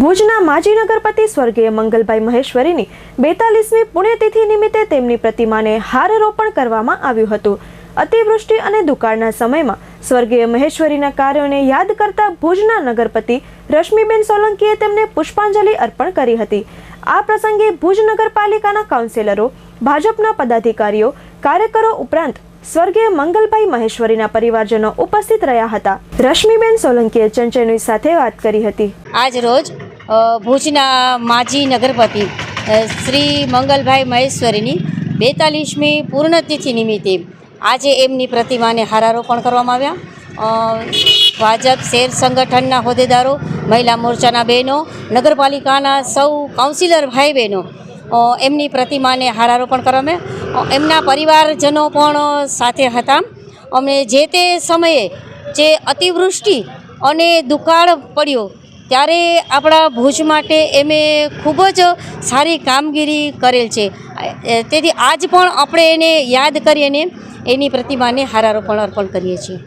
ભુજના માજી નગરપતિ સ્વર્ગીય મંગલભાઈ મહેશ્વરીની બેતાલીસમી પુણ્યતિથિ નિમિત્તે તેમની પ્રતિમાને હારરોપણ કરવામાં આવ્યું હતું. અતિવૃષ્ટિ અને દુકાળના સમયમાં સ્વર્ગીય મહેશ્વરીના કાર્યોને યાદ કરતા ભુજના નગરપતિ રશ્મિબેન સોલંકીએ તેમને પુષ્પાંજલિ અર્પણ કરી હતી. આ પ્રસંગે ભુજ નગરપાલિકાના કાઉન્સિલરો, ભાજપના પદાધિકારીઓ, કાર્યકરો ઉપરાંત સ્વર્ગીય મંગલભાઈ મહેશ્વરીના પરિવારજનો ઉપસ્થિત રહ્યા હતા. રશ્મિબેન સોલંકીએ ચંચળ સાથે વાત કરી હતી. આજ રોજ ભુજના માજી નગરપતિ શ્રી મંગલભાઈ મહેશ્વરીની બેતાલીસમી પૂર્ણતિથિ નિમિત્તે આજે એમની પ્રતિમાને હારારોપણ કરવામાં આવ્યા. ભાજપ શેર સંગઠનના હોદ્દેદારો, મહિલા મોરચાના બહેનો, નગરપાલિકાના સૌ કાઉન્સિલર ભાઈ બહેનો એમની પ્રતિમાને હારારોપણ કરવામાં એમના પરિવારજનો પણ સાથે હતા. અમે જે તે સમયે જે અતિવૃષ્ટિ અને દુકાળ પડ્યો ત્યારે આપણા ભુજ માટે એમે ખૂબ જ સારી કામગીરી કરેલ છે. તેથી આજ પણ આપણે એને યાદ કરીને એની પ્રતિમાને હારારોપણ અર્પણ કરીએ છીએ.